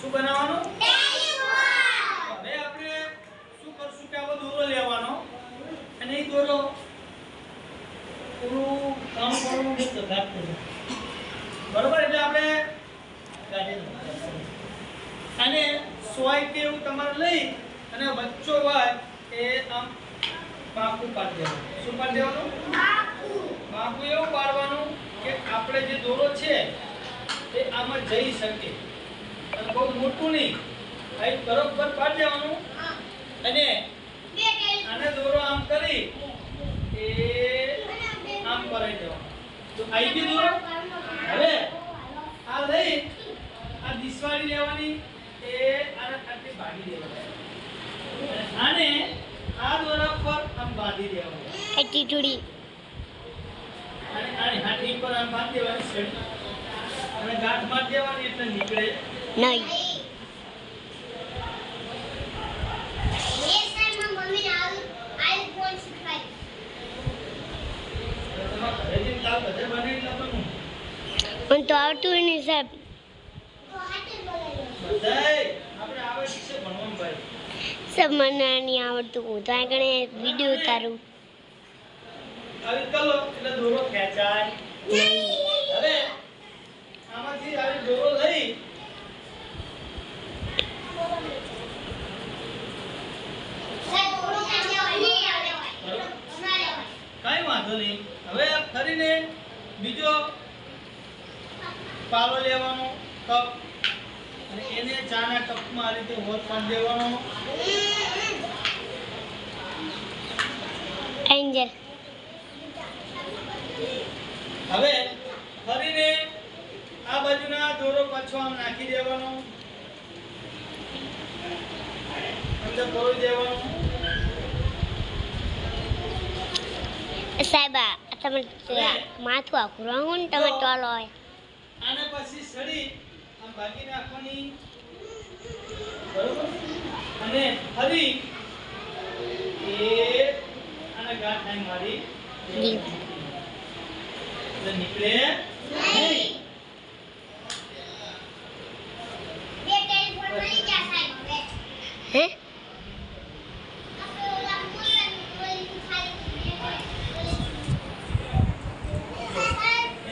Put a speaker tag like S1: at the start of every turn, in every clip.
S1: શું બનાવવાનું? હવે આપણે શું કરશું કે આવો દોરો લેવાનો. અને એ દોરો પૂરું કામ કરવું તો કાઢતું છે. બરોબર? એટલે આપણે દઉં. અને સોય કે એવું તમારે લઈ અને વચ્ચો હોય એ આમ બાકુ પાડી દેવાનું. શું પાડી દેવાનું? બાકુ એવું પાડવાનું કે આપણે જે દોરો છે એ આમાં જઈ શકે. અને બહુ મોટું નહીં. અહીં બરોબર પાડી દેવાનું. અને આને દોરો આમ કરી. એ આમ કરાવી દેવાનું તો ગયું દોરો. હવે આ લઈ આ દિશવાળી લેવાની. એ આને આટલી ભાગી દેવાની. આને આ દોરા પર આમ બાંધી દેવાનું.
S2: એટીટ્યુડી
S1: અને આની હાથી પર આમ બાંધી દેવાની. છે અને ગાંઠ મારી દેવાની એટલે નીકળે.
S2: નહીં પણ તો આવડતું હોય ને સાહેબ. સાહેબ મને નહીં આવડતું હું તો આગળ વીડિયો ઉતારું. નહીં
S1: હવે આમાંથી આવી દોરો લઈ કાંઈ વાંધો નહીં હવે ફરીને બીજો પાલો લેવાનો કપ. અને એને ચાના કપમાં આ રીતે હોલ પાડી દેવાનો.
S2: એન્જલ
S1: હવે ફરીને આ બાજુના દોરો પાછો આમ નાખી દેવાનો. અંદર પરોઈ દેવાનો.
S2: સાહેબ આ તમે માથું આખું રંગો ને તમે ટોલો હોય
S1: આને પછી સળી આમ ભાગી નાખવાની બરોબર? અને ફરી એ આને ગાંઠ આઈ મારી. એટલે નીકળે નહીં.
S2: હે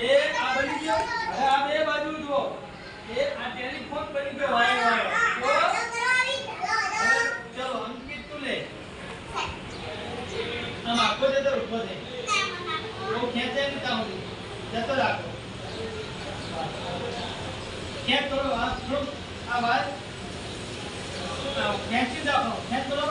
S1: એ આ બની ગયો હવે આ બે બાજુ જુઓ એ આ ટેલિફોન બની ગયો વાય વાય હવે ચલો અંકિત તું લે આમ આખો જતો ઊભો થઈ બહુ સુધી જતો રાખો ખેંચ કરો આ થોડુંક આ વાત ખેંચી રાખો ખેંચ કરો